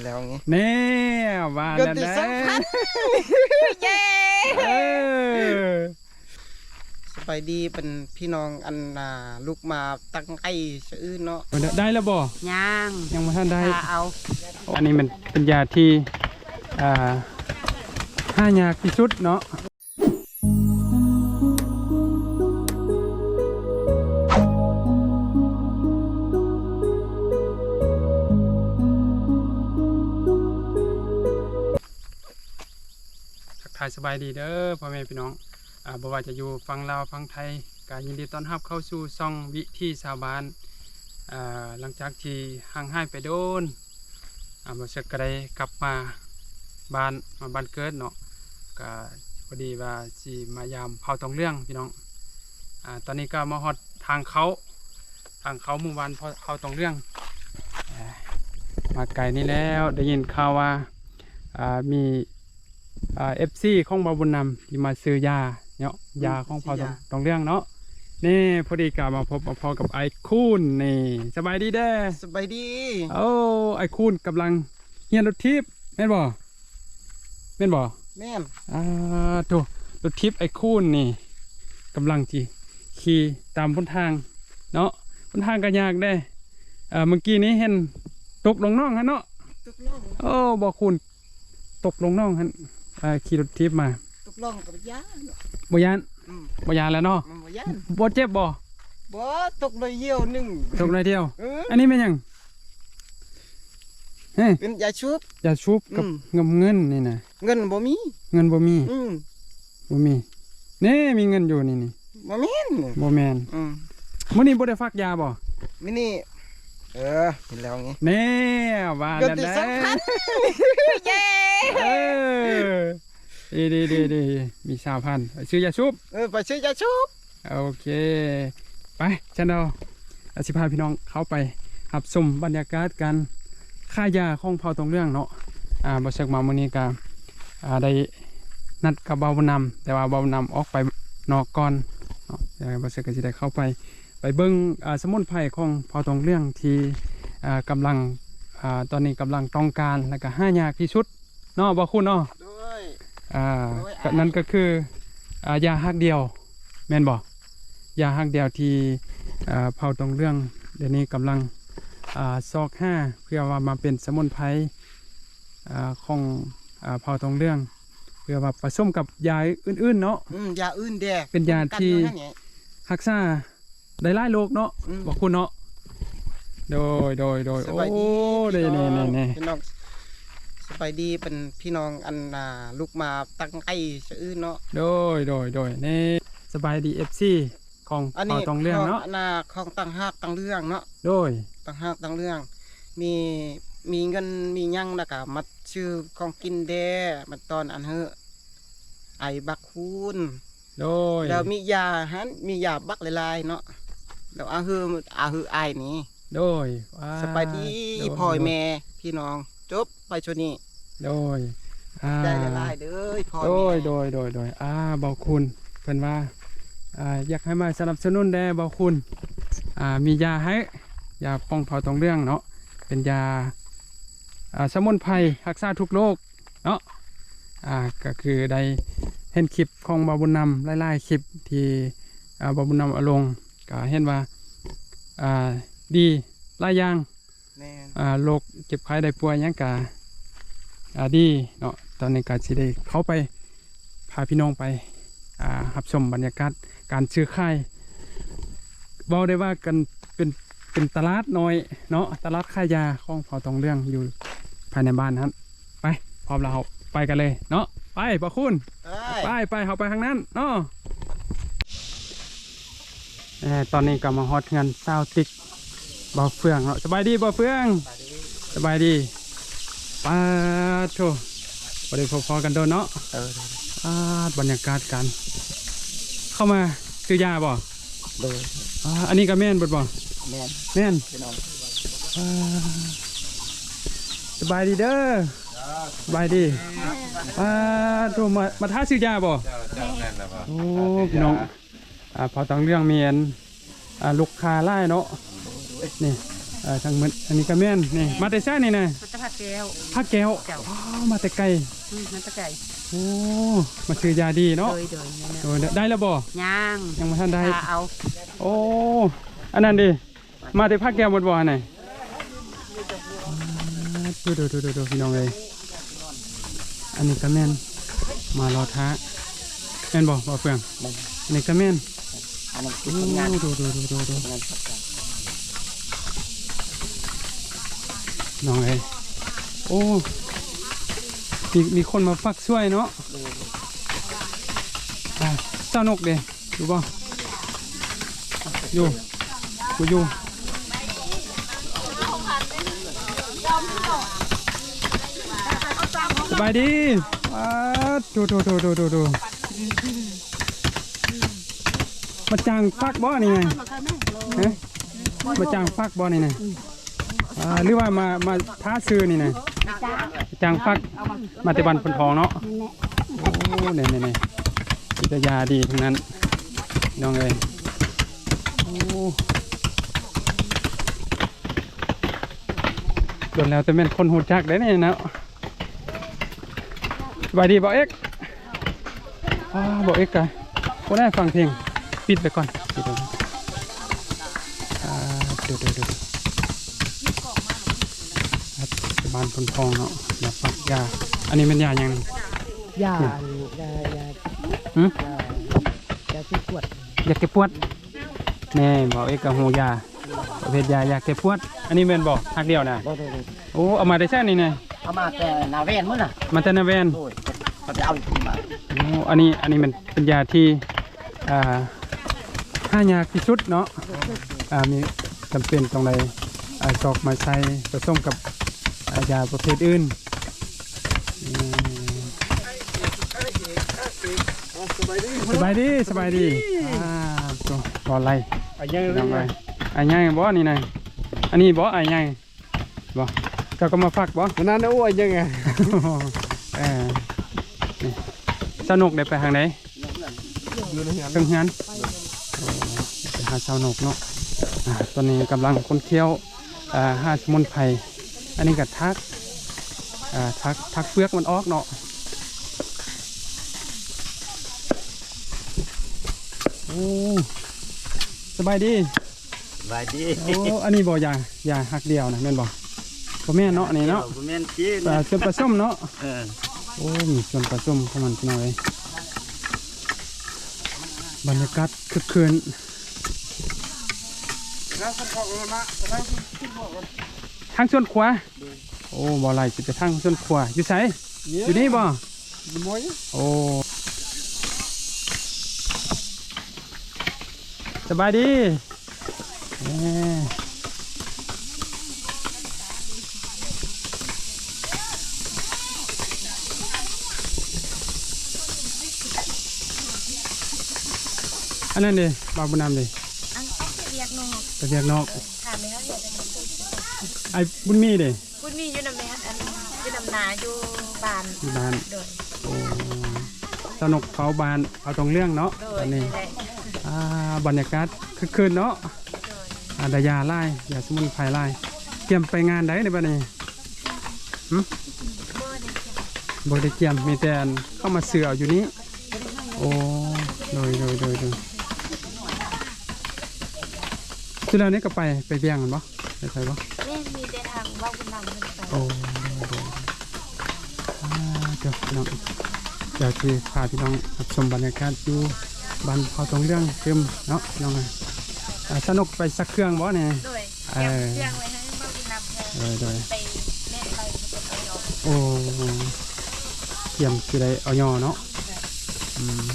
ห็นแล้วไงแน่ว่าเงินแล้วติดนะสำคัญเย้เออสบายดีเป็นพี่น้องอันน่ะลูกมาตั้งไอ้ซื่อเนาะได้แล้วบ่ย่างยังไม่ทันได้พาเอาอันนี้มันเป็นยาที่อ่าห้ายากที่สุดเนาะ สบายดีเด้อพ่อแม่พี่น้องอ่าบ่ว่าจะอยู่ฝั่งลาวฝั่งไทยก็ยินดีต้อนรับเข้าสู่ซ่องวิธีชาวบ้านอ่าหลังจากที่ห่างหายไปโดนอ่ามาเสกก็ได้กลับมาบ้านมาบ้านเกิดเนาะก็พอดีว่าสิมายามเผาตองเรื่องพี่น้องอ่าตอนนี้ก็มาฮอดทางเขาทางเขาหมู่บ้านเผาตองเรื่องมาไกลนี่แล้วได้ยินข่าวว่าอ่ามี เอฟซีของบาบุญนำที่มาซื้อยาเนาะยาของเผาตองตองเรื่องเนาะนี่พอดีกลับมาพบมาพอกับไอ้คูนนี่สบายดีเด้อสบายดีโอ้ไอ้คูณกำลังเฮียนรถทิพย์แม่นบ่แม่นบ่แม่นอ่าโถรถทิพย์ไอ้คูณนี่กำลังที่ขี่ตามบนทางเนาะบนทางก็ยากได้เอ่อเมื่อกี้นี้เห็นตกลงน้องฮะเนาะตุกล่องโอ้บ่คูณตกลงน้องฮะ อ่าขี่รถทิพย์มาตุกล่องกับยาเนาะบ่ยานอืมบ่ยานแล้วเนาะมันบ่ยาบ่เจ็บบ่บ่ตกเลยเยี่ยวหนึ่งตกหน่อยเดียว เอออันนี้เป็นหยังเฮ้ยเป็นยาชุบ อย่าชุบกับอืม เงินเงินนี่นะเงินบ่มีเงินบ่มีอืมบ่มีนี่มีเงินอยู่นี่นี่บ่แม่นบ่แมนอืมมื้อนี้บ่ได้ฟักยาบ่มินี่ เออเห็นแล้วไงแน่ว่าเงินแล้วติดนะสำคัญเย้เออ ดีดีดีดีมีสาวพันซื้อยาชุบเออไปซื้อยาชุบโอเค ไปฉันเอาอาสิพาพี่น้องเข้าไปหับชมบรรยากาศการค่ายาของเผาตรงเรื่องเนาะอ่าบ่สักมามื้อนี้ก็อ่าได้นัดกับเบาบุญนำแต่ว่าเบาบุญนำออกไปนอกก่อนเนาะเดี๋ยวบ่สักก็สิได้เข้าไป ไปเบิ่งอ่าสมุนไพรของเผาตรงเรื่องที่อ่ากำลังอ่าตอนนี้กำลังต้องการและก็ห้ายากที่สุดเนาะบ่คุณเนาะด้วย อ่าโอ้ยก็นั่นก็คืออ่ายาฮักเดียวแม่นบ่ยาฮักเดียวที่อ่าเผาตรงเรื่องเดี๋ยวนี้กำลังอ่าซอกห้าเพื่อว่ามาเป็นสมุนไพรอ่าของอ่าเผาตรงเรื่อง เพื่อว่าผสมกับยาอื่นๆเนาะอืมยาอื่นแดกเป็นยาที่กันอยู่นั่นไงรักษาได้หลายโรคเนาะอืมบอกคุณเนาะโดยโดยโดยสโอ้บายดีเน่พี่เน่น้องเน่เน่ พี่น้อง สบายดีเป็นพี่น้องอันน่ะลูกมาตั้งไอ้ซื่อเนาะ โดยโดยโดยเน่สบายดีเอฟซีของอันเผานี้ตรงเรื่องเนาะขน่ะของตั้งหากตั้งเรื่องเนาะโดยตั้งหากตั้งเรื่อง มีมีเงินมีหยังแล้วก็มาชื่อของกินแดมาตอนอันเฮอไอบักคูนโดย แล้วมียาหันมียาบักหลายๆเนาะแล้วอาฮืออาฮือไอายนี่โดยว้สบายดีโดพ่อยแม่พี่น้องจบไปชนี้ โดยอ่าได้หลายๆเด้อพ่อโดแม่ยโดยโดยโดยอ่าเบาคุณเพิ่นว่าอ่าอยากให้มาสนับสนุนแด่เบาคุณอ่ามียาให้ยาป้องเผาตรงเรื่องเนาะเป็นยาอ่าสมุนไพรรักษาทุกโรคเนาะอ่าก็คือได้เห็นคลิปของบาบุญนำไล่ๆคลิปที่อ่าบาบุญนำเอาลงก็เห็นว่าอ่าดีหลายอย่างแม่นอ่าโรคเจ็บไข้ได้ป่วยหยังกะ อ่าดีเนาะตอนนี้ก็สิได้เข้าไปพาพี่น้องไปอ่ารับชมบรรยากาศการซื้อขายเว้าได้ว่ากันเป็นเป็นตลาดน้อยเนาะตลาดขายยาของเผาตองเรื่องอยู่ภายในบ้านนั้นไปพร้อมแล้วเราไปกันเลยเนาะไปปะคุณได้ไปไปเขาไปทางนั้นเนาะเอ่อตอนนี้ก็มาฮอตเงินเศร้าติ๊กบ่อเฟืองเนาะสบายดีบ่อเฟืองสบายดีป้าดโถบริพอๆกันโดนเนาะเออป้าดบรรยากาศกัน เข้ามาซื้อยาบ่โดยอ่าอันนี้ก็แม่นเบดบ่แม่นแม่นพี่น้องอ่าสบายดีเด้อสบายดีป้าดโถมามาท้าซื้อยาบ่โอ้พี่น้องอ่าพอต้องเรื่องเมียนอ่าลูกค้าไล่เนาะนี่ เอ่อทางมืดอันนี้ก็แม่นนี่มาแต่ซ่านี่นะมันจะผัดแก้วผักแก้วแก้ว อ๋อมาแต่ไกลอืมมันจะไก่โอ้มาซื้อยาดีเนาะโดยโดยเนี่ยโอ้ยได้แล้วบ่ย่างยังบ่ทันได้ พาเอาโอ้อันนั้นดิมาแต่ภาคแก้วหมดบ่อไหนดูดูดูดูดูพี่น้องเลยอันนี้ก็แม่นมารอท้าแม่นบ่บ่เฟืองอันนี้ก็แม่นอันนั้นคืโอ้อผลงานดูดูดูดูดูงานครับ น้องเอ้ยโอ้ มีมีคนมาฟักช่วยเนาะอะเจ้านกเด้ดูบ่อยู่กูอยู่สบายดีอ่าดูดูดูดูดูดูมาจางฟักบ่นี่ไงฮะมาจางฟักบ่นี่ไง อ่าหรือว่ามามาท้าซื้อนี่ไงจางฟักมาแต่บันพนทองเนาะโอ้เนี่ยเนี่ยเนี่ยวิทยาดีทั้งนั้นน้องเอ้ยโอ้โดนแล้วแต่เป็นคนหูจักได้เนี่ยนะสบายดีบอกเอ็กบอกเอ็กกันคนได้ฟังเพลงปิดไปก่อนปิดไปก่อนเดี๋ยวเดี๋ยวเดี๋ยวครั บบ้านคนทองเนาะอยากฟักยาอันนี้เป็นยาอย่างหนึ่งยาอันนี้ยายาหืมยายาที่ปวดยาแก้ปวดแน่บอกเอ็กกับหูยาประเภทยายาแก้ปวด อันนี้เป็นบอกทักเดียวนะบ่ได้เลยโอ้เอามาได้แค่นี้ไงเอามาแต่นาเวนมื้อน่ะมาแต่นาแวนโอ้ยเขาจะเอาอีกทีมาโอ้อันนี้อันนี้มันเป็นยาที่อ่าห้ายากที่สุดเนาะอ่ามีจำเป็นตรงใดอ่าจอกมาใส่ผสมกับ อ่ายาประเภทอื่นอืมสบายดีสบายดีอ่าตัวบออะไรไปยังน้องไรไอ้ยังบ่นี่นายอันนี้บ่ไอ้ยังบ่เจ้าก็มาฟักบ่นั่นน่ะโอ้ยยังไงเออนี่สนุกได้ไปทางไหนอยู่ในงานเพิ่งเฮียนโอ้ไปหาสนุกเนาะอ่าตอนนี้กำลังคนเคี้ยวอ่าหาสมุนไพร อันนี้ก็ทักอ่าทักทักเปลือกมันออกเนาะโอ้สบายดีสบายดีโอ้อันนี้บ่ยายาหักเดียวนะแม่นบ่บ่แม่นเนาะอันนี้เนาะผมแม่นกินอ่าส่วนผสมเนาะเออโอ้มีส่วนผสมของมันพี่น้อยบรรยากาศคึกคืนทางส่วนขวาโอ้บ่ไหลสิไปทางส่วนขวาอยู่ไสอยู่นี่บ่มวยโอ้สบายดีเอ้อันนั้นดิบาวบุญนำดิอันต้องเรียกนอกไปเรียกนอก ไอ้บุญมีดิพูดมีอยู่นำแม่อันอยู่นำนาอยู่บ้านที่บ้านโดยโอ้สนุกเผาบานเอาตรงเรื่องเนาะโดตยอนนี้นี่แหละอ่าบรรยากาศคึกคืนเนาะโดยอาดายาไล่ยาสมุนไพรไล่เตรียมไปงานได้ในบ้านนี้บ่ได้เกี่ยวบริเตรียมมีแต่อันเข้ามาเสือเอาอยู่นี้โอ้โดยโดยโดยโดยคือแล้วนี้ก็ไปไปเบียงกันปะ ไปไปปะแม่มีแต่ทางเว่าบุญนำมันไปโอ้โดยอ่าเดี๋ยวพี่น้องเดี๋ยวที่พาพี่น้องรับชมบรรยากาศอยู่บ้านเขาตรงเรื่องเติมเนาะพี่น้องไงอ่าสนุกไปสักเครื่องบ่เนี่ยโดยเอเกี่ยวอเรื่องไว้ให้เว่าบุญนำแทนโดยโดยไปแม่ไปมันจะไปยอมโอ้เตรียมคือได้เอายอเนาะอืม